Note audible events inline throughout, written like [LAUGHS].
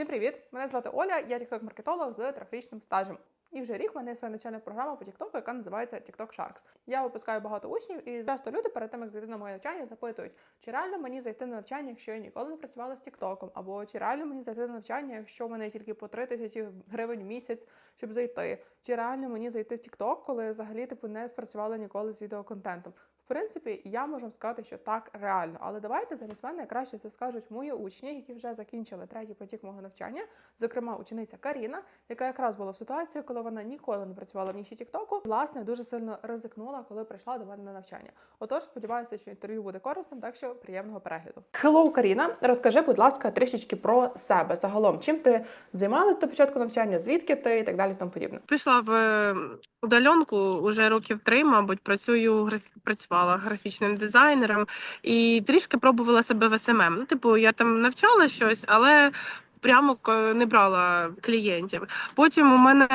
Всім привіт! Мене звати Оля, я тікток-маркетолог з трьохрічним стажем. І вже рік в мене є своя навчальна програма по TikTok, яка називається TikTok Sharks. Я випускаю багато учнів, і часто люди перед тим, як зайти на моє навчання, запитують, чи реально мені зайти на навчання, якщо я ніколи не працювала з TikTok, або чи реально мені зайти на навчання, якщо в мене тільки по 3 тисячі гривень в місяць, щоб зайти. Чи реально мені зайти в TikTok, коли взагалі типу не працювала ніколи з відеоконтентом? Принципі, я можу сказати, що так реально. Але давайте замість мене краще це скажуть мої учні, які вже закінчили третій потік мого навчання, зокрема учениця Каріна, яка якраз була в ситуації, коли вона ніколи не працювала в ніші Тіктоку, власне, дуже сильно ризикнула, коли прийшла до мене на навчання. Отож, сподіваюся, що інтерв'ю буде корисним, так що приємного перегляду. Hello, Каріна. Розкажи, будь ласка, трішечки про себе загалом. Чим ти займалась до початку навчання, звідки ти і так далі, тому подібне. Пішла в е, удаленку уже років три, мабуть, працюю граф... працювала графічним дизайнером і трішки пробувала себе в СММ. Ну, типу, я там навчала щось, але прямо не брала клієнтів. Потім у мене.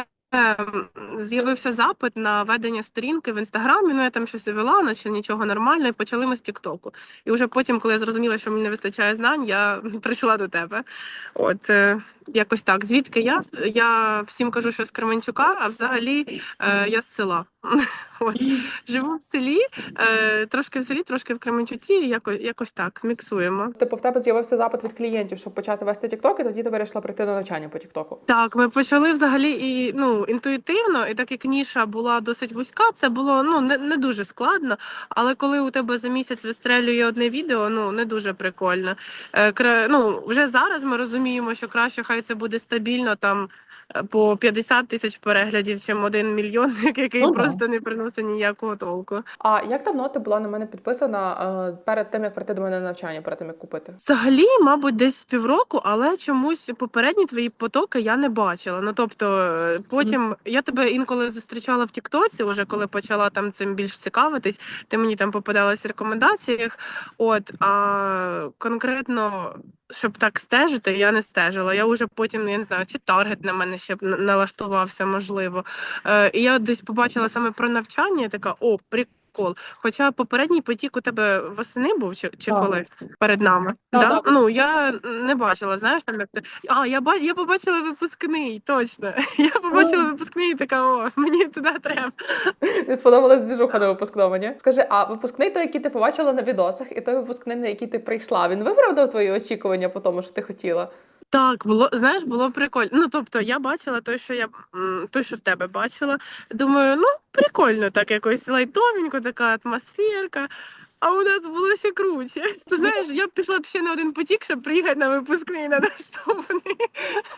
З'явився запит на ведення сторінки в інстаграмі. Ну я там щось вела, наче нічого нормально, і почали ми з Тіктоку. І вже потім, коли я зрозуміла, що мені не вистачає знань, я [LAUGHS] прийшла до тебе. От е, якось так. Звідки я? Я всім кажу, що з Кременчука, а взагалі е, я з села. [LAUGHS] От живу в селі, е, трошки в селі, трошки в Кременчуці. Якось, якось так міксуємо. Типу, в тебе з'явився запит від клієнтів, щоб почати вести TikTok, і тоді ти вирішила прийти на навчання по TikTok. Так, ми почали взагалі і ну інтуїтивно, і так як ніша була досить вузька, це було ну не, не дуже складно. Але коли у тебе за місяць вистрелює одне відео, ну не дуже прикольно. Е, кра- ну, вже зараз ми розуміємо, що краще хай це буде стабільно там по 50 тисяч переглядів, чим один мільйон, [LAUGHS] який Ну просто не приносить ніякого толку. А як давно ти була на мене підписана е, перед тим, як прийти до мене на навчання, перед тим як купити? Взагалі, мабуть, десь півроку, але чомусь попередні твої потоки я не бачила. Ну тобто, е, потім я тебе інколи зустрічала в Тіктоці, уже коли почала там цим більш цікавитись. Ти мені там попадалась в рекомендаціях. От а конкретно, щоб так стежити, я не стежила. Я вже потім я не знаю, чи таргет на мене ще налаштувався, можливо. Е, і я десь побачила саме про навчання. Така, о, прикол. Хоча попередній потік у тебе восени був чи, чи Так. коли перед нами? Так, да? так. Ну я не бачила, знаєш, там як ти. А, я ба... я побачила випускний, точно. [LAUGHS] Я побачила випускний і така, о, мені туди треба. Не сподобалась двіжуха на випускному, ні? Скажи, а випускний той, який ти побачила на відосах, і той випускний, на який ти прийшла, він виправдав твої очікування по тому, що ти хотіла? Так, було, знаєш, було прикольно. Ну, тобто, я бачила той, що я той, що в тебе бачила. Думаю, ну, прикольно, так якось лайтовенько, така атмосферка. А у нас було ще круче. Ти знаєш, я б пішла б ще на один потік, щоб приїхати на випускний на наступний.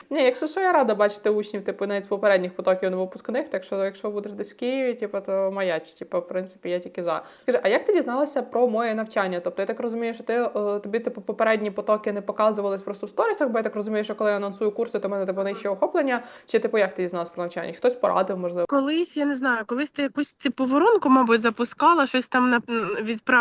Ні, якщо що, я рада бачити учнів, типу, навіть з попередніх потоків на випускних, так що якщо будеш десь в Києві, типу, то маяч, типу, в принципі, я тільки за. Скажи, а як ти дізналася про моє навчання? Тобто, я так розумію, що ти е, тобі типу попередні потоки не показувались просто в сторісах, бо я так розумію, що коли я анонсую курси, то в мене типу нижче охоплення. Чи типу як ти дізналася про навчання? Хтось порадив, можливо. Колись, я не знаю, колись ти якусь типу воронку, мабуть, запускала, щось там на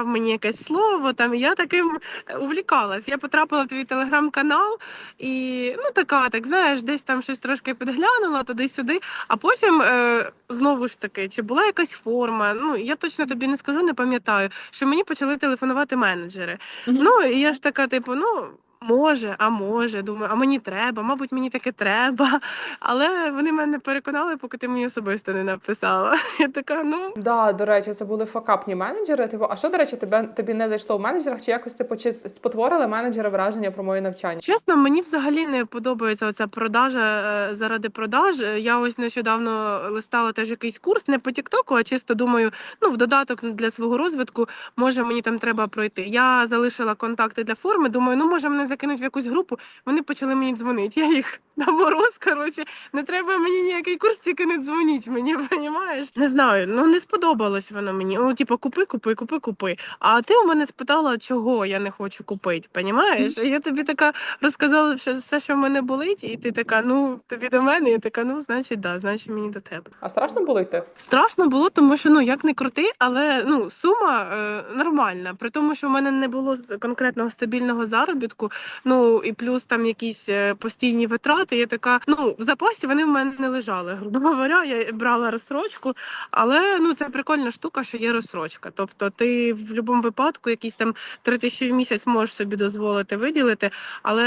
відправ мені якесь слово. Там і я таким е, увлікалась. Я потрапила в твій телеграм-канал і ну така, так знаєш, десь там щось трошки підглянула туди-сюди. А потім е, знову ж таки, чи була якась форма? Ну я точно тобі не скажу, не пам'ятаю, що мені почали телефонувати менеджери. Мгм. Ну і я ж така, типу, ну. Може, а може, думаю, а мені треба, мабуть, мені таке треба. [LAUGHS] Але вони мене переконали, поки ти мені особисто не написала. [LAUGHS] Я така, ну Да, до речі, це були факапні менеджери. Типу, а що, до речі, тебе тобі не зайшло в менеджерах? Чи якось типу чи спотворили менеджери враження про моє навчання? чесно, мені взагалі не подобається оця продажа е, заради продаж. Е, Я ось нещодавно листала теж якийсь курс, не по Тіктоку, а чисто думаю, ну в додаток для свого розвитку, може мені там треба пройти. Я залишила контакти для форми. Думаю, ну може мене закинуть в якусь групу. Вони почали мені дзвонити. Я їх [LAUGHS] на мороз. Коротше, не треба мені ніякий курс, тільки не дзвоніть мені, [LAUGHS] понімаєш? Не знаю, ну не сподобалось воно мені. Ну, типу, купи, купи, купи, купи. А ти у мене спитала, чого я не хочу купити, понімаєш? Я тобі така розказала що все, що в мене болить, і ти така, ну тобі до мене, я така, ну значить, да, значить мені до тебе. А страшно було йти? Страшно було, тому що ну як не крути, але ну сума е, нормальна. При тому, що в мене не було конкретного стабільного заробітку. Ну і плюс там якісь е, постійні витрати. Я така, ну в запасі вони в мене не лежали. Грубо говоря, я брала розсрочку, але ну це прикольна штука, що є розсрочка. Тобто, ти в будь-якому випадку якісь там три тисячі в місяць можеш собі дозволити виділити, але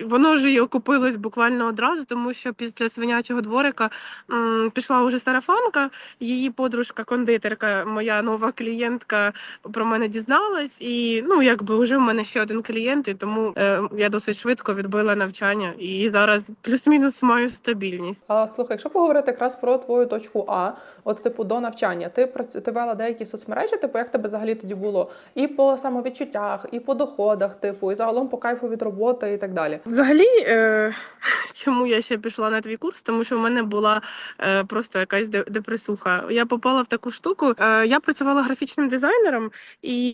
воно ж і окупилось буквально одразу, тому що після свинячого дворика м, пішла вже сарафанка. Її подружка, кондитерка, моя нова клієнтка про мене дізналась, і ну якби вже в мене ще один клієнт, і тому е, я досить швидко відбила навчання і зараз плюс-мінус маю стабільність. А слухай, якщо поговорити якраз про твою точку А, от типу до навчання, ти прац- ти вела деякі соцмережі, типу, як тебе взагалі тоді було? І по самовідчуттях, і по доходах, типу, і загалом по кайфу від роботи і так далі. Взагалі, е, [LAUGHS] чому я ще пішла на твій курс? Тому що в мене була е, просто якась де- депресуха. Я попала в таку штуку. Е, я працювала графічним дизайнером, і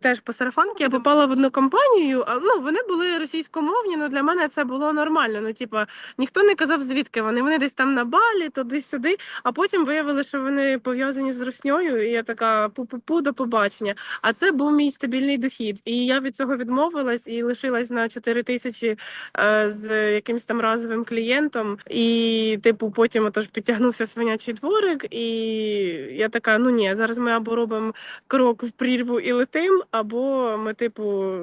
теж по сарафанки я попала в одну компанію. Ну вони були російськомовні. Ну для мене це було нормально. Ну, типа, ніхто не казав, звідки вони. Вони десь там на балі, туди-сюди. А потім виявили, що вони пов'язані з русньою. І я така пу-пу-пу, до побачення. А це був мій стабільний дохід. І я від цього відмовилась і лишилась на 4 тисячі е, з якимсь там разовим клієнтом. І, типу, потім отож підтягнувся свинячий дворик, і я така: ну ні, зараз ми або робимо крок в прірву і летим, або ми, типу.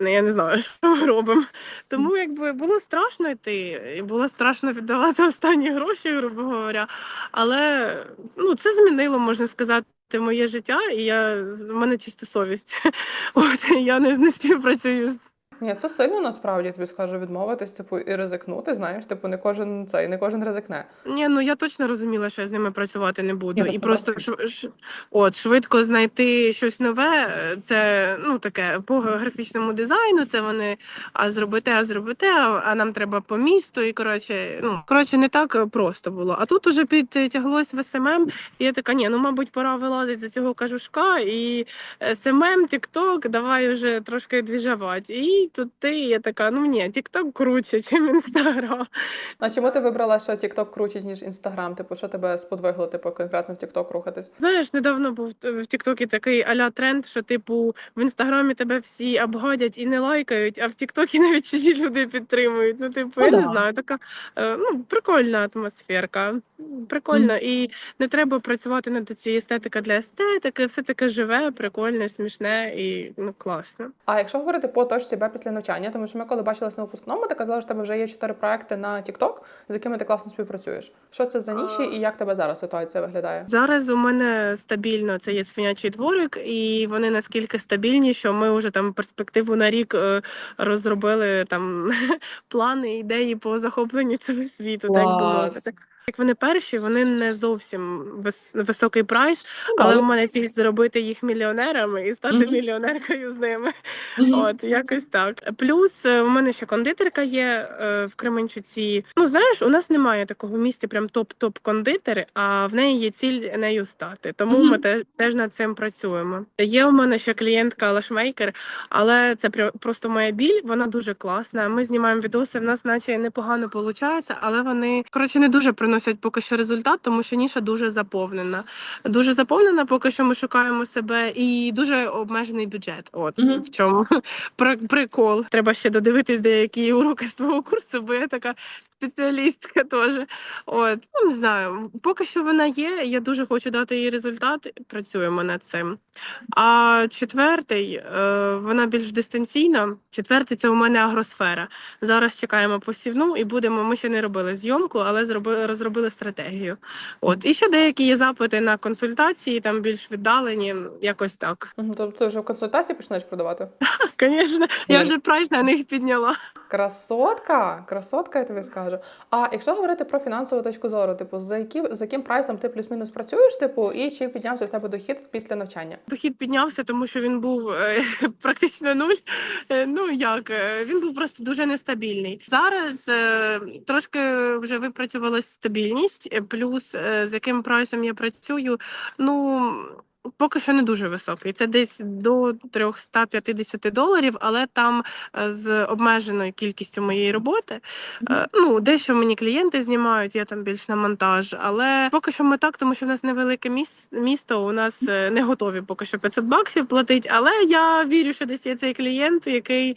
Ну, Я не знаю, [LAUGHS] що ми робимо. Тому якби було страшно йти, і було страшно віддавати [LAUGHS] останні гроші, грубо говоря. Але ну, це змінило, можна сказати, моє життя, і я в мене чиста совість. [LAUGHS] От я не, не співпрацюю з Ні, це сильно насправді я тобі скажу відмовитись, типу, і ризикнути. Знаєш, типу, не кожен цей, не кожен ризикне. Ні, ну я точно розуміла, що я з ними працювати не буду. Ні, і просто ш- от швидко знайти щось нове. е, Це ну таке по графічному дизайну. Це вони а зробите, а зробите, а, а нам треба по місту. І коротше, ну коротше, не так е, просто було. А тут уже підтяглось в СММ, і я така, ні, ну мабуть, пора вилазити з цього кажушка і СММ, Тікток, давай уже трошки двіжавати. І тут ти я така, ну ні, Тікток круче, [LAUGHS] ніж інстаграм. А чому ти вибрала, що TikTok круче, ніж Instagram? Типу, що тебе сподвигло, типу, конкретно в TikTok рухатись? Знаєш, недавно був т- в Тіктокі такий аля тренд, що типу в інстаграмі тебе всі обгадять і не лайкають, а в Тіктокі [LAUGHS] навіть чужі люди підтримують. Ну, типу, Ну я да. не знаю, така е, ну, прикольна атмосферка. Прикольна. І не треба працювати над цією естетика для естетики, все таке живе, прикольне, смішне і ну класно. А якщо говорити по точці себе після навчання, тому що ми коли бачились на випускному, ти казала, що в тебе вже є чотири проекти на TikTok, з якими ти класно співпрацюєш. Що це за ніші і як тебе зараз ситуація виглядає? Зараз у мене стабільно це є свинячий дворик, і вони наскільки стабільні, що ми вже там перспективу на рік е, розробили там [LAUGHS] плани, ідеї по захопленню цього світу, так би мовити. Як вони перші, вони не зовсім вис- високий прайс, Ну, але в мене ціль зробити їх мільйонерами і стати Мгм. мільйонеркою з ними. Мгм. От якось так. Плюс е, у мене ще кондитерка є е, в Кременчуці. Ну знаєш, у нас немає такого місця, прям топ-топ кондитери, а в неї є ціль нею стати. Тому Мгм. ми те, теж над цим працюємо. Є у мене ще клієнтка лашмейкер, але це просто моя біль. Вона дуже класна. Ми знімаємо відоси. В нас, наче непогано виходить, але вони коротше не дуже приносять поки що результат, тому що ніша дуже заповнена. Дуже заповнена, поки що ми шукаємо себе, і дуже обмежений бюджет. От Мгм. в чому [LAUGHS] при- прикол. Треба ще додивитись деякі уроки з твого курсу, бо я така спеціалістка теж. От ну не знаю. Поки що вона є. Я дуже хочу дати їй результат. Працюємо над цим. А четвертий, е, вона більш дистанційна. Четвертий це у мене агросфера. Зараз чекаємо посівну і будемо. Ми ще не робили зйомку, але зробили розробили стратегію. От і ще деякі є запити на консультації, там більш віддалені, якось так. Тобто вже в консультації починаєш продавати? [LAUGHS] Звісно, я вже прайс на них підняла. Красотка, красотка, я тобі скажу. А якщо говорити про фінансову точку зору, типу, за яким за яким прайсом ти плюс-мінус працюєш, типу, і чи піднявся в тебе дохід після навчання? Дохід піднявся, тому що він був е, [LAUGHS] практично нуль. Е, ну як е, він був просто дуже нестабільний. Зараз трошки вже випрацювалася стабільність, плюс з яким прайсом я працюю. Ну поки що не дуже високий. Це десь до 350 доларів, але там е, з обмеженою кількістю моєї роботи. Е, Ну, дещо мені клієнти знімають, я там більш на монтаж. Але поки що ми так, тому що в нас невелике міс- місто. У нас е, не готові поки що 500 баксів платить. Але я вірю, що десь є цей клієнт, який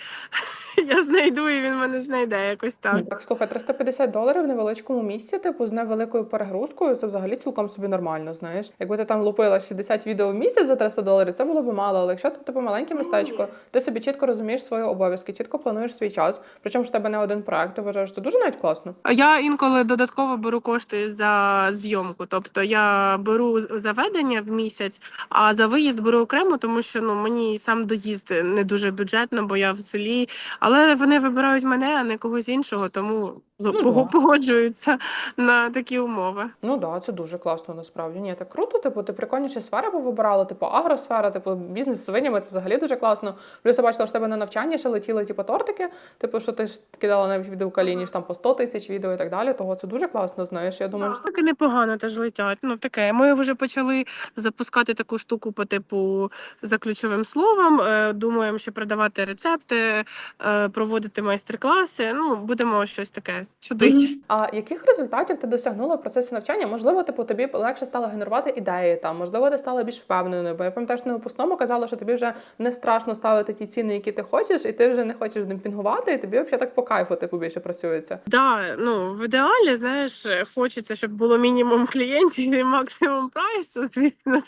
[LAUGHS] я знайду, і він мене знайде якось так. Так, слухай, 350 доларів в невеличкому місці, типу, з невеликою перегрузкою, це взагалі цілком собі нормально, знаєш. Якби ти там лупила 60 відео в місяць за 300 доларів, це було б мало. Але якщо ти типу маленьке містечко, ти собі чітко розумієш свої обов'язки, чітко плануєш свій час. Причому ж в тебе не один проект, ти вважаєш, це дуже навіть класно. А Я інколи додатково беру кошти за зйомку. Тобто я беру заведення в місяць, а за виїзд беру окремо, тому що ну мені сам доїзд не дуже бюджетно, бо я в селі. Але вони вибирають мене, а не когось іншого, тому Ну, пого- да. на такі умови. Ну да, це дуже класно насправді. Ні, так круто. Типу, ти прикольніші сфери повибирала, типу агросфера, типу бізнес з свинями, це взагалі дуже класно. Плюс я бачила, що тебе на навчання ще летіли типу тортики. Типу, що ти ж кидала навіть відео в каліні ж там по 100 тисяч відео і так далі. Того це дуже класно. Знаєш. Я думаю, що Так і непогано теж летять. Ну таке. Ми вже почали запускати таку штуку по типу за ключовим словом. Е, Думаємо, що продавати рецепти, е, проводити майстер-класи. Ну, будемо щось таке чудити. А яких результатів ти досягнула в процесі навчання? Можливо, типу тобі легше стало генерувати ідеї там, можливо, ти стала більш впевненою. Бо я пам'ятаю, що на випускному казала, що тобі вже не страшно ставити ті ціни, які ти хочеш, і ти вже не хочеш демпінгувати, і тобі взагалі так по кайфу типу більше працюється. Да, ну в ідеалі, знаєш, хочеться, щоб було мінімум клієнтів і максимум прайсу, звісно.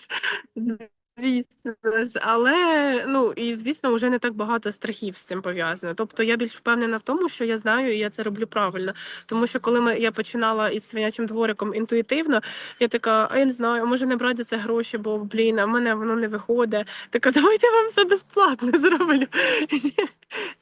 Звісно ж, але ну і звісно, вже не так багато страхів з цим пов'язано. Тобто я більш впевнена в тому, що я знаю і я це роблю правильно. Тому що коли ми я починала із свинячим двориком інтуїтивно, я така, а я не знаю, може не брати за це гроші, бо блін, а в мене воно не виходить. Така, давайте я вам все безплатно [LAUGHS] зроблю.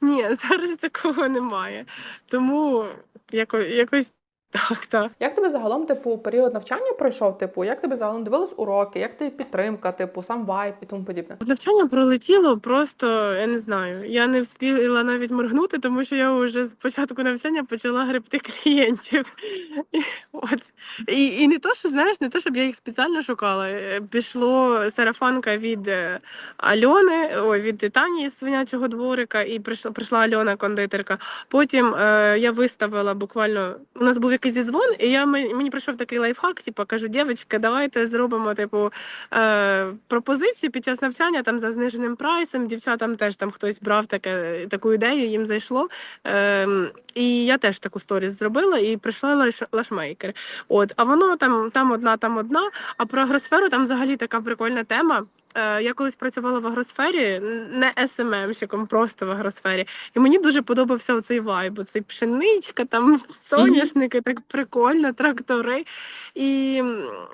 Ні, зараз такого немає. Тому яко, якось так, так. Як тебе загалом, типу, період навчання пройшов? Типу, як тебе загалом дивились уроки, як тобі підтримка, типу, сам вайб і тому подібне? Навчання пролетіло просто, я не знаю. Я не встигла навіть моргнути, тому що я вже з початку навчання почала гребти клієнтів. [LAUGHS] От. І, і не то, що знаєш, не то, щоб я їх спеціально шукала. Е, Пішло сарафанка від е, Альони, ой, від Тані з свинячого дворика, і прийшла, прийшла Альона кондитерка. Потім е, я виставила буквально. У нас був якийсь зізвон, і я мені прийшов такий лайфхак. Типу, кажу, дівчатка, давайте зробимо типу е, пропозицію під час навчання там за зниженим прайсом. Дівчатам теж там хтось брав таке, таку ідею, їм зайшло. Е, і я теж таку сторіс зробила і прийшла лаш, лашмейкер. От, а воно там, там одна, там одна. А про агросферу там взагалі така прикольна тема. Е, Я колись працювала в агросфері, не СММщиком, просто в агросфері. І мені дуже подобався оцей вайб, оцей пшеничка, там соняшники, так прикольно, трактори. І,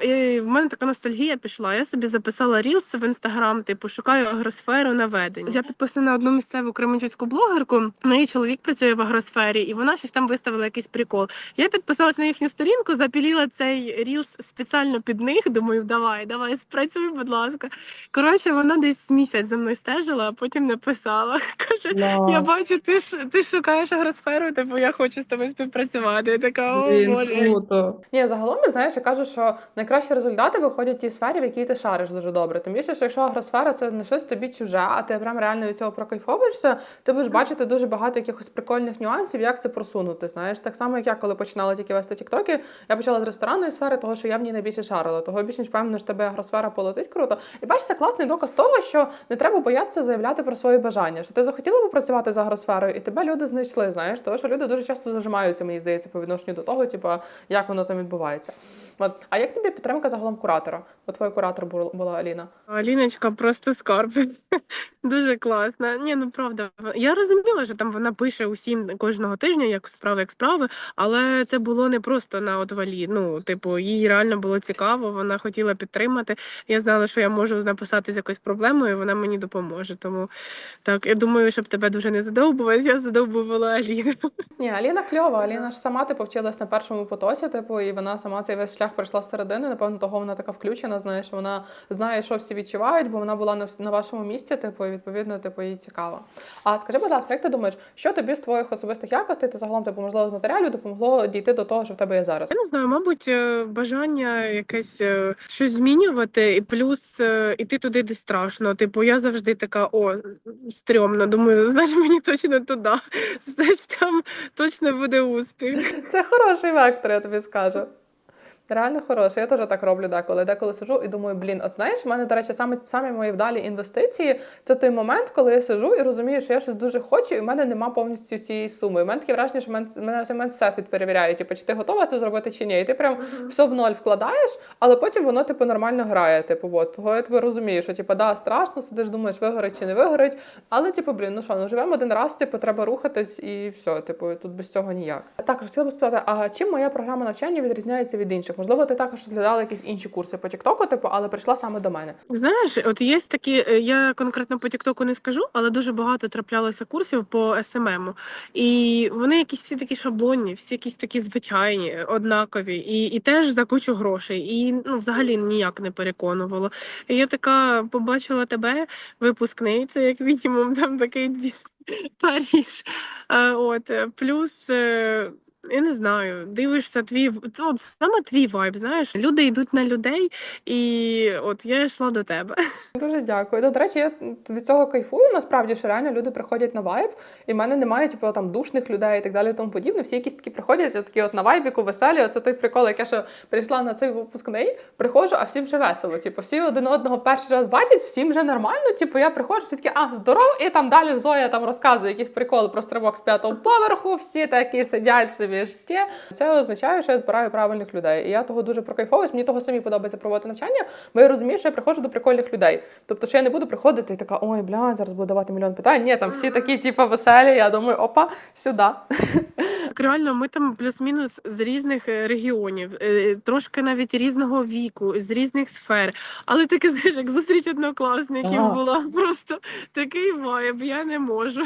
і в мене така ностальгія пішла. Я собі записала рілс в інстаграм, типу шукаю агросферу наведення. Я підписана на одну місцеву кременчуцьку блогерку. В неї чоловік працює в агросфері, і вона щось там виставила якийсь прикол. Я підписалась на їхню сторінку, запіліла цей рілс спеціально під них. Думаю, давай, давай, спрацюй, будь ласка. Коротше, вона десь місяць за мною стежила, а потім написала. [LAUGHS] Каже: Я бачу, ти ж ти шукаєш агросферу, типу я хочу з тобою співпрацювати. Я така, о боже. круто. Ні, загалом, знаєш, я кажу, що найкращі результати виходять в тій сфері, в якій ти шариш дуже добре. Тим більше, що якщо агросфера це не щось тобі чуже, а ти прям реально від цього прокайфовуєшся, ти будеш бачити дуже багато якихось прикольних нюансів, як це просунути. Знаєш, так само, як я коли починала тільки вести тіктоки, я почала з ресторанної сфери, того що я в ній найбільше шарила. Того більш ніж впевнена, що тебе агросфера полетить круто. І бачиш, це класний доказ того, що не треба боятися заявляти про свої бажання. Що ти захотіла попрацювати з агросферою, і тебе люди знайшли. Знаєш, тому що люди дуже часто зажимаються, мені здається, по відношенню до того, типу, як воно там відбувається. От. А як тобі підтримка загалом куратора? Бо твій куратор бу- була Аліна. Аліночка просто скарб. [LAUGHS] Дуже класна. Ні, ну правда. Я розуміла, що там вона пише усім кожного тижня, як справи, як справи, але це було не просто на отвалі. Ну, типу, їй реально було цікаво, вона хотіла підтримати. Я знала, що я можу написати. Написати з якоюсь проблемою, вона мені допоможе. Тому так, я думаю, щоб тебе дуже не задовбувати, я задовбувала Аліну. Ні, Аліна кльова. Аліна ж сама типу вчилась на першому потоці, типу, і вона сама цей весь шлях пройшла з середини. Напевно, того вона така включена. Знаєш, вона знає, що всі відчувають, бо вона була на, вашому місці, типу, і відповідно, типу, їй цікаво. А скажи, будь ласка, як ти думаєш, що тобі з твоїх особистих якостей та загалом типу, можливо, з матеріалів допомогло дійти до того, що в тебе є зараз? Я не знаю, мабуть, е, бажання якесь е, щось змінювати, і плюс е, туди, де страшно. Типу, я завжди така, о, стрьомно. Думаю, знаєш, мені точно туди. [LAUGHS] Знаєш, там точно буде успіх. Це хороший вектор, я тобі скажу. Реально хороший. Я теж так роблю деколи. Деколи сижу і думаю, блін, от знаєш, в мене, до речі, саме самі мої вдалі інвестиції це той момент, коли я сижу і розумію, що я щось дуже хочу, і в мене нема повністю цієї суми. І в мене таке враження, що мене, мене момент всесвіт перевіряє, типу, чи ти готова це зробити чи ні. І ти прям все в ноль вкладаєш, але потім воно типу нормально грає. Типу, от того я тебе розумію, що типу, да, страшно, сидиш, думаєш, вигорить чи не вигорить. Але, типу, блін, ну що, ну живемо один раз, типу, треба рухатись і все. Типу, тут без цього ніяк. Також хотіла б спитати, а чим моя програма навчання відрізняється від інших? Можливо, ти також розглядала якісь інші курси по Тіктоку, типу, але прийшла саме до мене. Знаєш, от є такі, е, я конкретно по Тіктоку не скажу, але дуже багато траплялося курсів по СММу. І вони якісь всі такі шаблонні, всі якісь такі звичайні, однакові, і, і теж за кучу грошей. І ну, взагалі ніяк не переконувало. І я така побачила тебе, випускний, це як мінімум там такий [LAUGHS] Паріж. Е, От, е, плюс. Я не знаю, дивишся твій от саме твій вайб, знаєш, люди йдуть на людей, і от я йшла до тебе. [LAUGHS] Дуже дякую. До речі, я від цього кайфую. Насправді, що реально люди приходять на вайб, і в мене немає типу там душних людей і так далі, і тому подібне. Всі якісь такі приходять, такі от на вайбіку, веселі. Оце той прикол, як я ще прийшла на цей випускний, приходжу, а всім вже весело. Типу, всі один одного перший раз бачать, всім вже нормально. Типу, я приходжу, всі такі, а здоров, і там далі Зоя там розказує якісь приколи про стрибок з п'ятого поверху. Всі такі сидять собі життя. Це означає, що я збираю правильних людей. І я того дуже прокайфовуюсь. Мені того самі подобається проводити навчання, бо я розумію, що я приходжу до прикольних людей. Тобто, що я не буду приходити і така, ой, бля, зараз буду давати мільйон питань. Ні, там всі такі, типу, веселі. Я думаю, опа, сюди. Так реально, ми там плюс-мінус з різних е, регіонів, е, трошки навіть різного віку, з різних сфер. Але таке, [LAUGHS] знаєш, як зустріч однокласників Ага. була просто такий вайб, я не можу.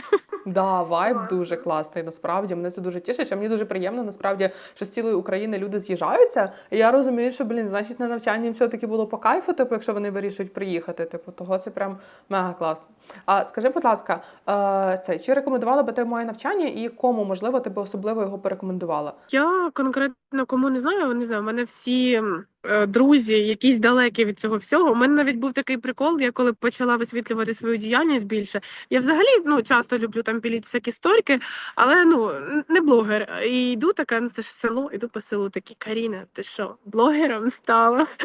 Да, вайб дуже класний. Насправді мене це дуже тішить. Що мені дуже приємно, насправді, що з цілої України люди з'їжджаються. І я розумію, що блін, значить на навчанні все таки було по кайфу, типу, якщо вони вирішують приїхати. Типу, того це прям мега класно. А скажи, будь ласка, е, це чи рекомендувала би ти моє навчання і кому можливо ти би особливо його порекомендувала? Я конкретно кому не знаю, не знаю, в мене всі друзі, якісь далекі від цього всього. У мене навіть був такий прикол, я коли почала висвітлювати свою діяльність більше. Я взагалі ну, часто люблю там піліти всякі сторіки, але ну не блогер. І йду така, ну це ж село, іду по селу, такі Каріна, ти що, блогером стала? [LAUGHS]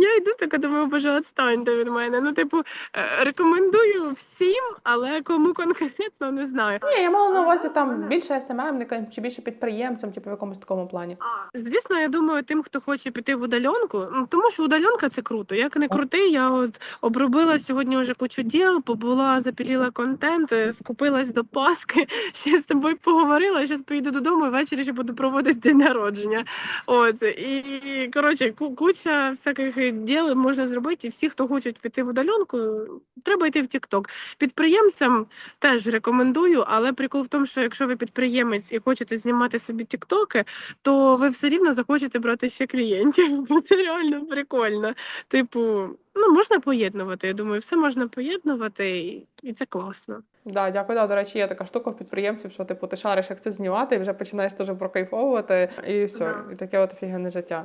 Я йду така, думаю, боже, відстаньте від мене. Ну, типу, е, рекомендую всім, але кому конкретно не знаю. Ні, я мала на увазі там більше СММникам чи більше підприємцям, типу в якомусь такому плані. Звісно, я думаю, тим, хто хоче піти в удаленку, ну тому що удаленка це круто. Як не крути, я от обробила сьогодні вже кучу діл, побула, запіліла контент, е, скупилась до Паски, [LAUGHS] ще з тобою поговорила. Зараз поїду додому і ввечері ще буду проводити день народження. От і коротше, куча всяких діл можна зробити. І всі, хто хочуть піти в удаленку, треба йти в TikTok. Підприємцям теж рекомендую, але прикол в тому, що якщо ви підприємець і хочете знімати собі тіктоки, то ви все рівно захочете брати ще клієнтів. Це [LAUGHS] реально прикольно. Типу, ну можна поєднувати. Я думаю, все можна поєднувати, і, і це класно. Да, дякую. Да, до речі, є така штука в підприємців, що типу ти шариш, як це знімати, і вже починаєш теж прокайфовувати, і все, Да. і таке от офігенне життя.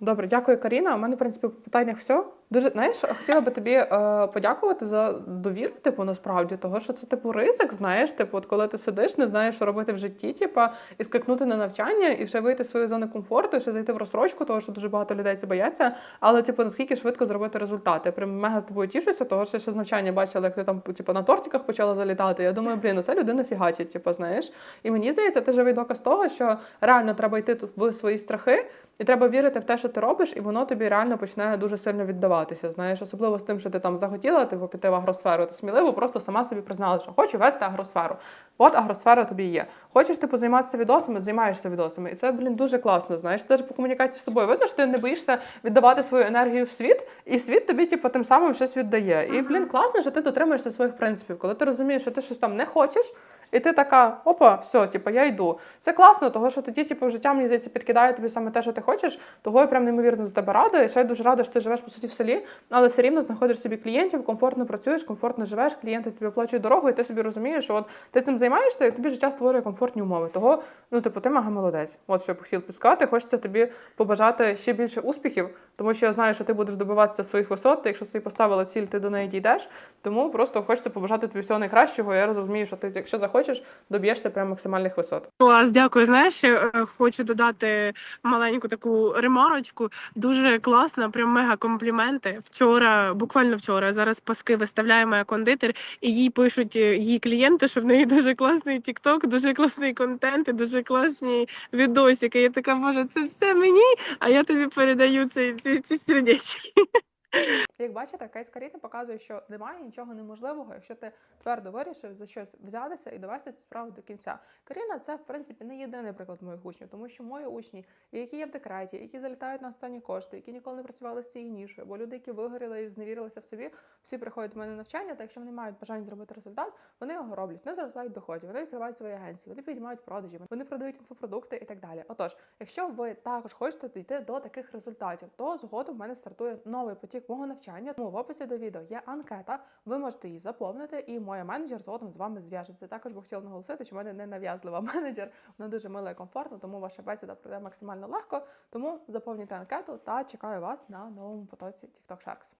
Добре, дякую, Каріна. У мене, в принципі, по питаннях все. Дуже знаєш, хотіла би тобі е, подякувати за довіру, типу, насправді, того, що це типу ризик, знаєш, типу, от коли ти сидиш, не знаєш, що робити в житті, типу, і скакнути на навчання, і ще вийти з своєї зони комфорту, і ще зайти в розсрочку, того, що дуже багато людей це бояться. Але, типу, наскільки швидко зробити результати. Прям мега з тобою тішуся, того, що я ще з навчання бачила, як ти там типу, на тортиках почала залітати. Я думаю, блін, ну це людина фігачить, типу, знаєш. І мені здається, це живий доказ того, що реально треба йти в свої страхи, і треба вірити в те, що ти робиш, і воно тобі реально почне дуже сильно віддаватися. Знаєш, особливо з тим, що ти там захотіла, типу, піти в агросферу. Ти сміливо просто сама собі признала, що хочу вести агросферу. От агросфера тобі є. Хочеш типу займатися відосами, займаєшся відосами. І це, блін, дуже класно. Знаєш, теж по комунікації з собою. Видно, що ти не боїшся віддавати свою енергію в світ, і світ тобі, типу, тим самим щось віддає. І, блін, класно, що ти дотримуєшся своїх принципів. Коли ти розумієш, що ти щось там не хочеш, і ти така, опа, все, типу, я йду. Це класно, того що тоді, типу, життя мені здається, підкидає тобі саме те, що ти хочеш. Того я прям неймовірно за тебе рада. І ще я дуже рада, що ти живеш по суті в селі, але все рівно знаходиш собі клієнтів, комфортно працюєш, комфортно живеш, клієнти тобі оплачують дорогу, і ти собі розумієш, що от ти цим займаєшся, і тобі життя створює комфортні умови. Того, ну типу, ти мега молодець. От що б хотіла підсказати. Хочеться тобі побажати ще більше успіхів, тому що я знаю, що ти будеш добиватися своїх висот. Ти, якщо собі поставила ціль, ти до неї дійдеш. Тому просто хочеться побажати тобі всього найкращого. Я розумію, що ти, якщо захочеш, доб'єшся прям максимальних висот. Клас, дякую. Знаєш, е, хочу додати маленьку таку ремарочку. Дуже класно, прям мега компліменти. Вчора, буквально вчора, зараз паски виставляє моя кондитер, і їй пишуть е, її клієнти, що в неї дуже класний тікток, дуже класний контент, і дуже класні відосики. Я така, боже, це все мені, а я тобі передаю ці, ці, ці сердечки. Як бачите, Кейт Каріна показує, що немає нічого неможливого, якщо ти твердо вирішив за щось взятися і довести цю справу до кінця. Каріна це в принципі не єдиний приклад моїх учнів, тому що мої учні, які є в декреті, які залітають на останні кошти, які ніколи не працювали з цією нішою, бо люди, які вигоріли і зневірилися в собі, всі приходять до мене навчання. Та якщо вони мають бажання зробити результат, вони його роблять, вони зростають доходів, вони відкривають свої агенції, вони піднімають продажі, вони продають інфопродукти і так далі. Отож, якщо ви також хочете дійти до таких результатів, то згодом в мене стартує новий потік мого навчання. Тому в описі до відео є анкета. Ви можете її заповнити, і моя менеджер згодом з вами зв'яжеться. Також би хотіла наголосити, що в мене не нав'язлива [LAUGHS] менеджер, вона дуже мила і комфортна, тому ваша бесіда пройде максимально легко. Тому заповнюйте анкету та чекаю вас на новому потоці TikTok Sharks.